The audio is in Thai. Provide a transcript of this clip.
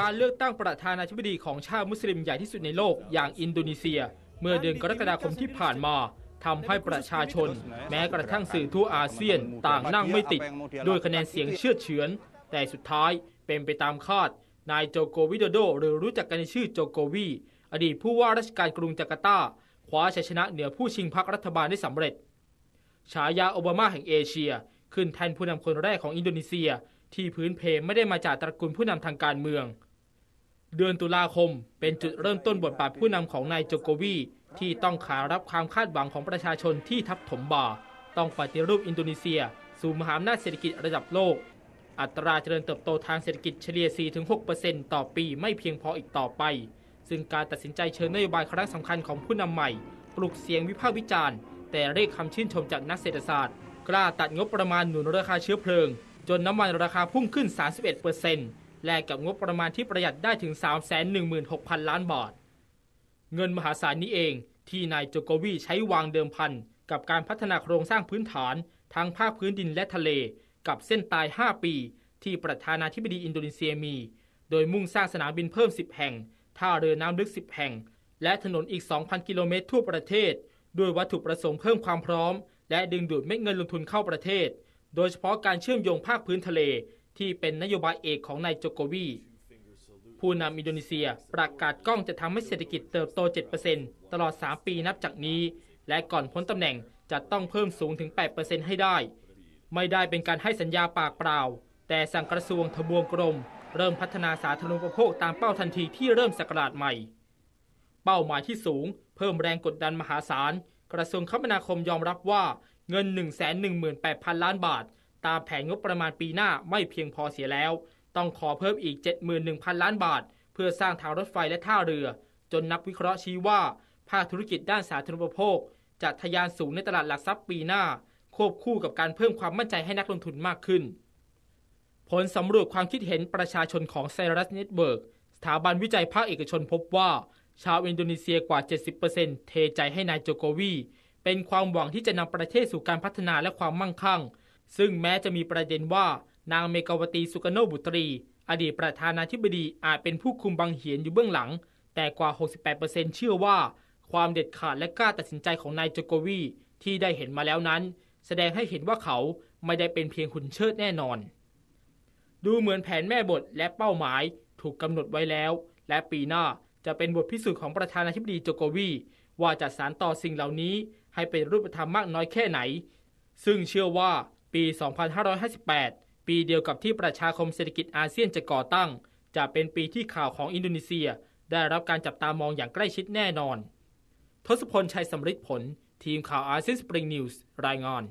การเลือกตั้งประธานาธิบดีของชาติมุสลิมใหญ่ที่สุดในโลกอย่างอินโดนีเซีย เมื่อเดือนกรกฎาคมที่ผ่านมาทำให้ประชาชน แม้กระทั่งสื่อทั่วอาเซียนต่างนั่งไม่ติดด้วยคะแนนเสียงเชื่อเฉือน แต่สุดท้ายเป็นไปตามคาด นายโจโกวิโดโด หรือรู้จักกันในชื่อโจโกวี อดีตผู้ว่าราชการกรุงจาการ์ตาคว้าชัยชนะเหนือผู้ชิงพรรครัฐบาลได้สำเร็จ ฉายาโอบามาแห่งเอเชีย ขึ้นแทนผู้นำคนแรกของอินโดนีเซีย ที่พื้นเพไม่ได้มาจากตระกูลผู้นำทางการเมือง เดือนตุลาคม เป็นจุดเริ่มต้นบทบาทผู้นำของนายโจโกวี ที่ต้องขารับความคาดหวังของประชาชนที่ทับถมบ่าต้องปฏิรูปอินโดนีเซีย สู่มหาอำนาจเศรษฐกิจระดับโลก อัตราเจริญเติบโตทางเศรษฐกิจเฉลี่ย 4-6%ต่อปีไม่เพียงพออีกต่อไป ซึ่งการตัดสินใจเชิญนโยบายครั้งสำคัญของผู้นำใหม่ ปลุกเสียงวิพากษ์วิจารณ์ แต่เรียกคำชื่นชมจากนักเศรษฐศาสตร์ กล้าตัดงบประมาณหนุนราคาเชื้อเพลิง จนน้ำมันราคาพุ่งขึ้น 31% แลกกับงบประมาณที่ประหยัดได้ถึง 316,000 ล้านบาท เงินมหาศาลนี้เองที่นายโจโกวีใช้วางเดิมพันกับการพัฒนาโครงสร้างพื้นฐานทั้งภาคพื้นดินและทะเล กับเส้นตาย 5 ปี ที่ประธานาธิบดีอินโดนีเซียมี โดยมุ่งสร้างสนามบินเพิ่ม 10 แห่ง ท่าเรือน้ำลึก 10 แห่ง และถนนอีก 2,000 กิโลเมตรทั่วประเทศ ด้วยวัตถุประสงค์เพิ่มความพร้อม และดึงดูดเม็ดเงินลงทุนเข้าประเทศ โดยเฉพาะการเชื่อมโยงภาคพื้นทะเล ที่เป็นนโยบายเอกของนายโจโกวี ผู้นำอินโดนีเซียประกาศกล้องจะทำให้เศรษฐกิจเติบโต 7%ตลอด 3 ปีนับจากนี้ และก่อนพ้นตำแหน่งจะต้องเพิ่มสูงถึง 8%ให้ได้ ไม่ได้เป็นการให้สัญญาปากเปล่า แต่สั่งกระทรวงทบวงกรม เริ่มพัฒนาสาธารณูปโภคตามเป้าทันทีที่เริ่มสกราชใหม่ เป้าหมายที่สูง เพิ่มแรงกดดันมหาศาล กระทรวงคมนาคมยอมรับว่าเงิน 118,000 ล้านบาท ตามแผนงบประมาณปีหน้าไม่เพียงพอเสียแล้ว ต้องขอเพิ่มอีก 71,000 ล้านบาท เพื่อสร้างทางรถไฟและท่าเรือ จนนักวิเคราะห์ชี้ว่าภาคธุรกิจด้านสาธารณูปโภค จะทะยานสูงในตลาดหลักทรัพย์ปีหน้า ควบคู่กับการเพิ่มความมั่นใจให้นักลงทุนมากขึ้น ผลสำรวจความคิดเห็นประชาชนของไซรัสเน็ตเบิร์กสถาบันวิจัยภาคเอกชนพบว่า ชาวอินโดนีเซียกว่า 70%เทใจให้นายโจโกวี เป็นความหวังที่จะนำประเทศสู่การพัฒนาและความมั่งคั่ง ซึ่งแม้จะมีประเด็นว่านางเมกาวตีสุกโนบุตรี อดีตประธานาธิบดีอาจเป็นผู้คุมบังเหียนอยู่เบื้องหลัง แต่กว่า 68%เชื่อว่า ความเด็ดขาดและกล้าตัดสินใจของนายโจโกวีที่ได้เห็นมาแล้วนั้น แสดงให้เห็นว่าเขาไม่ได้เป็นเพียงหุ่นเชิดแน่นอน ดูเหมือนแผนแม่บทและเป้าหมายถูกกำหนดไว้แล้ว และปีหน้าจะเป็นบทพิสูจน์ของประธานาธิบดีโจโกวีว่าจะสานต่อสิ่งเหล่านี้ให้เป็นรูปธรรมมากน้อยแค่ไหน ซึ่งเชื่อว่า ปี 2558 ปีเดียวกับที่ประชาคมเศรษฐกิจอาเซียนจะก่อตั้ง จะเป็นปีที่ข่าวของอินโดนีเซีย ได้รับการจับตามองอย่างใกล้ชิดแน่นอน ทศพลชัยสำริดผล ทีมข่าวอาเซียนสปริงนิวส์รายงาน